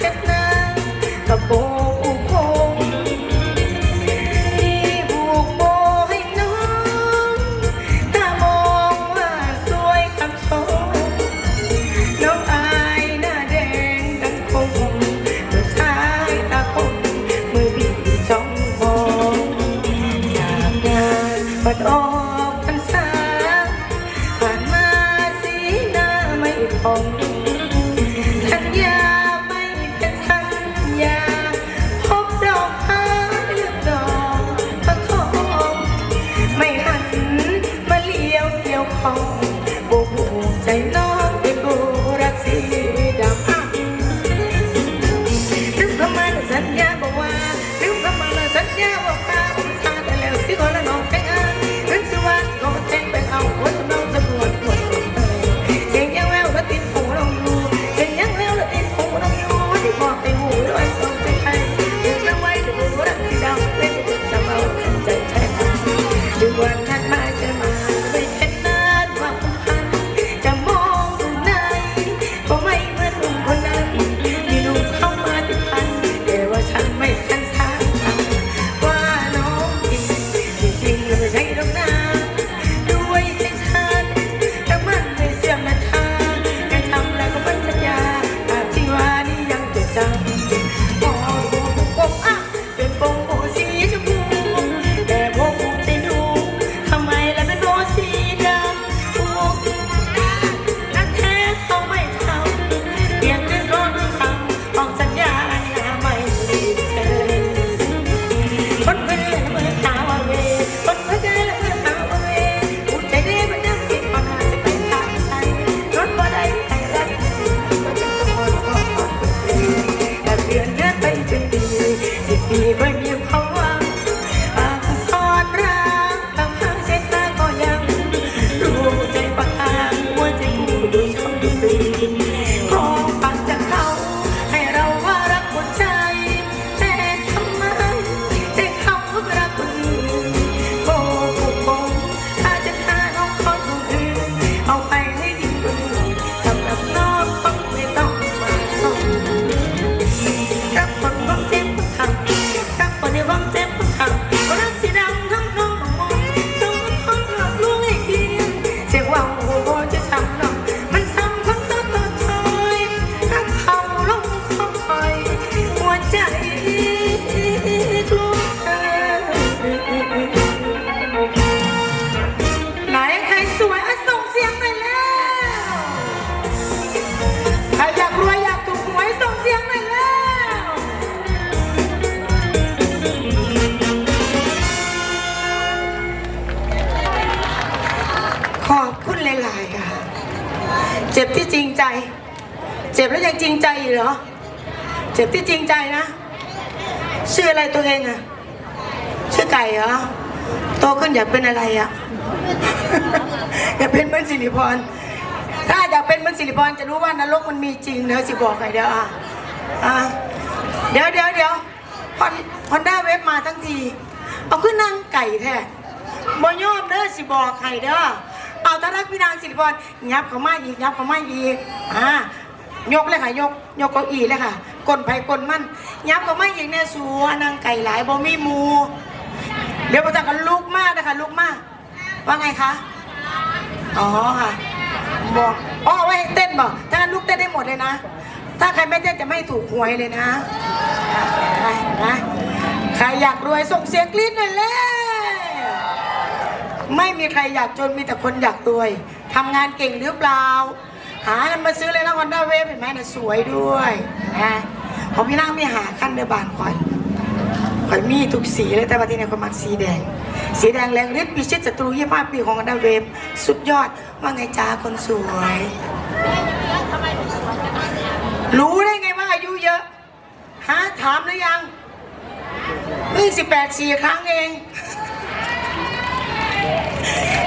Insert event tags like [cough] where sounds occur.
Get แล้วป้องบ่หูใจน้อง ขอพูดหลายๆค่ะ เจ็บที่จริงใจ เจ็บแล้วยังจริงใจอยู่เหรอ เจ็บที่จริงใจนะชื่ออะไรตัวเองอะชื่อไก่เหรอโตขึ้นอยากเป็นอะไรอะอยากเป็นเหมือนสิริพร ถ้าอยากเป็นเหมือนสิริพรจะรู้ว่านรกมันมีจริงเนอะสิบอกใครเดี๋ยวอะอะเดี๋ยวเดี๋ยวเดี๋ยวพอนพอนด้าเว็บมาทั้งที เอาขึ้นนางไก่แท้บ่ยอมเด้อสิบอกใครเด้อ เอาตารักพี่นางสิริพรยับเขามาอีกยับเขามาอีกอ่ายกเลยค่ะยกยกเก้าอี้เลยค่ะกลนไผ่กลนมันยับเขามาอีกเนี่ยสัวนางไก่หลายบ่มีมูเดี๋ยวประจักกันลุกมากนะคะลุกมากว่าไงคะอ๋อค่ะบอกอ๋อไว้ให้เต้นบอกถ้างั้นลูกเต้นได้หมดเลยนะ ถ้าใครไม่เต้นจะไม่ถูกหวยเลยนะไปนะใครอยากรวยส่งเสียงกรี๊ดหน่อยเลย ไม่มีใครอยากจนมีแต่คนอยากรวยทำงานเก่งหรือเปล่า หากันมาซื้อเลยนะฮอนด้าเวฟเห็นไหมนะสวยด้วยนะของพี่นั่งไม่หาขั้นเดอบานคอยข่อยมีทุกสีเลยแต่ว่าที่นี่ข่อยมักสีแดง สีแดงแรงฤทธิ์พิชิตศัตรูยี่ห้าปีของอันดาเวฟสุดยอดว่าไงจ้าคนสวยรู้ได้ไงว่าอายุเยอะฮะถามหรือยังเพิ่งสิบแปดสี่ครั้งเอง Yeah. [laughs]